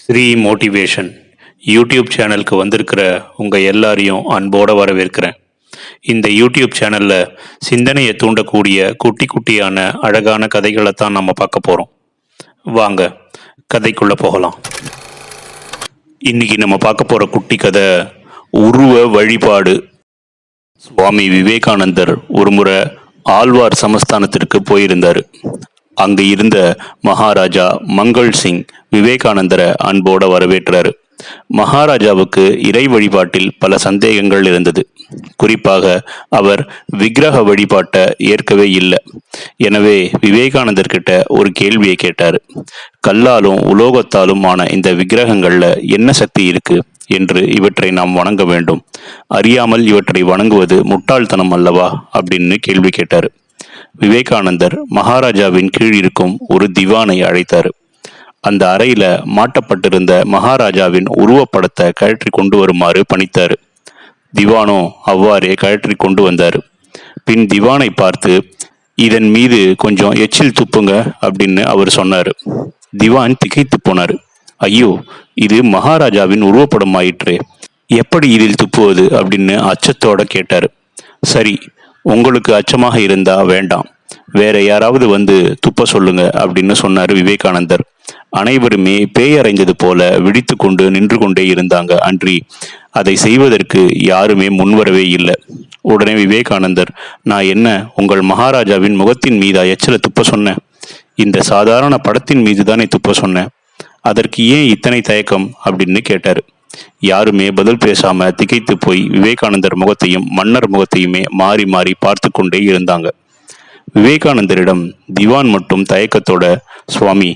Sri motivation YouTube சேனலுக்கு வந்திருக்கிற உங்கள் எல்லாரையும் அன்போடு வரவேற்கிறேன். இந்த யூடியூப் சேனலில் சிந்தனையை தூண்டக்கூடிய குட்டி குட்டியான அழகான கதைகளை தான் நம்ம பார்க்க போகிறோம் வாங்க கதைக்குள்ளே போகலாம். இன்னைக்கு நம்ம பார்க்க போகிற குட்டி கதை உருவ வழிபாடு. சுவாமி விவேகானந்தர் ஒருமுறை ஆழ்வார் சமஸ்தானத்திற்கு போயிருந்தார். அங்கு இருந்த மகாராஜா மங்கள் சிங் விவேகானந்தரை அன்போட வரவேற்றாரு. மகாராஜாவுக்கு இறை வழிபாட்டில் பல சந்தேகங்கள் இருந்தது. குறிப்பாக அவர் விக்கிரக வழிபாட்டை ஏற்கவே இல்லை. எனவே விவேகானந்தர்கிட்ட ஒரு கேள்வியை கேட்டார். கல்லாலும் உலோகத்தாலும் ஆன இந்த விக்கிரகங்கள்ல என்ன சக்தி இருக்கு என்று இவற்றை நாம் வணங்க வேண்டும். அறியாமல் இவற்றை வணங்குவது முட்டாள்தனம் அல்லவா அப்படின்னு கேள்வி கேட்டார். விவேகானந்தர் மகாராஜாவின் கீழ் இருக்கும் ஒரு திவானை அழைத்தார். அந்த அறையில மாட்டப்பட்டிருந்த மகாராஜாவின் உருவப்படத்தை கழற்றி கொண்டு வருமாறு பணித்தார். திவானோ அவ்வாறே கழற்றி கொண்டு வந்தார். பின் திவானை பார்த்து இதன் மீது கொஞ்சம் எச்சில் துப்புங்க அப்படின்னு அவர் சொன்னார். திவான் திகைத்து போனார். ஐயோ இது மகாராஜாவின் உருவப்படம் ஆயிற்று எப்படி இதில் துப்புவது? அப்படின்னு அச்சத்தோட கேட்டார். சரி உங்களுக்கு அச்சமாக இருந்தா வேண்டாம். வேற யாராவது வந்து துப்ப சொல்லுங்க அப்படின்னு சொன்னார் விவேகானந்தர். அனைவருமே பேயறைஞ்சது போல விழித்து கொண்டு நின்று கொண்டே இருந்தாங்க அன்றி. அதை செய்வதற்கு யாருமே முன்வரவே இல்லை. உடனே விவேகானந்தர் நான் என்ன உங்கள் மகாராஜாவின் முகத்தின் மீதா எச்சல துப்ப சொன்னேன்? இந்த சாதாரண படத்தின் மீது தானே துப்ப சொன்னேன்? அதற்கு ஏன் இத்தனை தயக்கம்? அப்படின்னு கேட்டார். யாருமே பதில் பேசாம திகைத்து போய் விவேகானந்தர் முகத்தையும் மன்னர் முகத்தையுமே மாறி மாறி பார்த்து கொண்டே இருந்தாங்க. விவேகானந்தரிடம் திவான் மட்டும் தயக்கத்தோட சுவாமி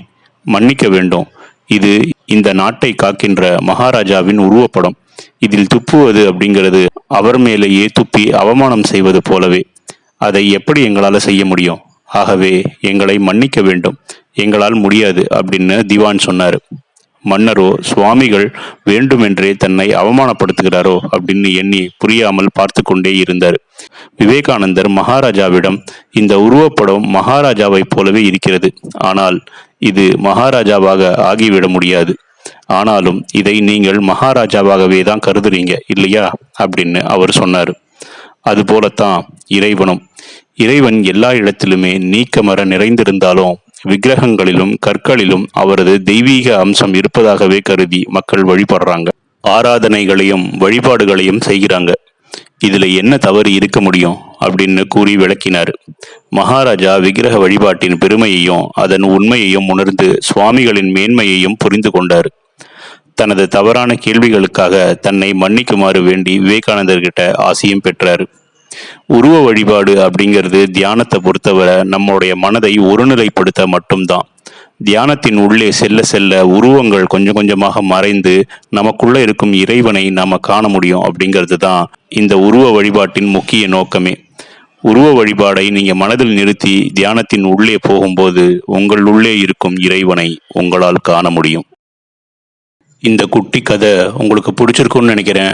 மன்னிக்க வேண்டும். இது இந்த நாட்டை காக்கின்ற மகாராஜாவின் உருவப்படம். இதில் துப்புவது அப்படிங்கிறது அவர் மேலேயே துப்பி அவமானம் செய்வது போலவே. அதை எப்படி எங்களால் செய்ய முடியும்? ஆகவே எங்களை மன்னிக்க வேண்டும். எங்களால் முடியாது அப்படின்னு திவான் சொன்னார். மன்னரோ சுவாமிகள் வேண்டுமென்றே தன்னை அவமானப்படுத்துகிறாரோ அப்படின்னு எண்ணி புரியாமல் பார்த்து கொண்டே இருந்தார். விவேகானந்தர் மகாராஜாவிடம் இந்த உருவப்படம் மகாராஜாவைப் போலவே இருக்கிறது. ஆனால் இது மகாராஜாவாக ஆகிவிட முடியாது. ஆனாலும் இதை நீங்கள் மகாராஜாவாகவே தான் கருதுறீங்க இல்லையா? அப்படின்னு அவர் சொன்னார். அதுபோலத்தான் இறைவனும். இறைவன் எல்லா இடத்திலுமே நீக்கமர நிறைந்திருந்தாலும் விக்கிரகங்களிலும் கற்களிலும் அவரது தெய்வீக அம்சம் இருப்பதாகவே கருதி மக்கள் வழிபடுறாங்க. ஆராதனைகளையும் வழிபாடுகளையும் செய்கிறாங்க. இதுல என்ன தவறு இருக்க முடியும்? அப்படின்னு கூறி விளக்கினார். மகாராஜா விக்கிரக வழிபாட்டின் பெருமையையும் அதன் உண்மையையும் உணர்ந்து சுவாமிகளின் மேன்மையையும் புரிந்து கொண்டார். தனது தவறான கேள்விகளுக்காக தன்னை மன்னிக்குமாறு வேண்டி விவேகானந்தர்கிட்ட ஆசையும் பெற்றார். உருவ வழிபாடு அப்படிங்கிறது தியானத்தை பொறுத்தவரை நம்மளுடைய மனதை ஒருநிலைப்படுத்த மட்டும்தான். தியானத்தின் உள்ளே செல்ல செல்ல உருவங்கள் கொஞ்சம் கொஞ்சமாக மறைந்து நமக்குள்ள இருக்கும் இறைவனை நாம் காண முடியும் அப்படிங்கிறது தான் இந்த உருவ வழிபாட்டின் முக்கிய நோக்கமே. உருவ வழிபாடை நீங்கள் மனதில் நிறுத்தி தியானத்தின் உள்ளே போகும்போது உங்கள் உள்ளே இருக்கும் இறைவனை உங்களால் காண முடியும். இந்த குட்டி கதை உங்களுக்கு பிடிச்சிருக்கும்னு நினைக்கிறேன்.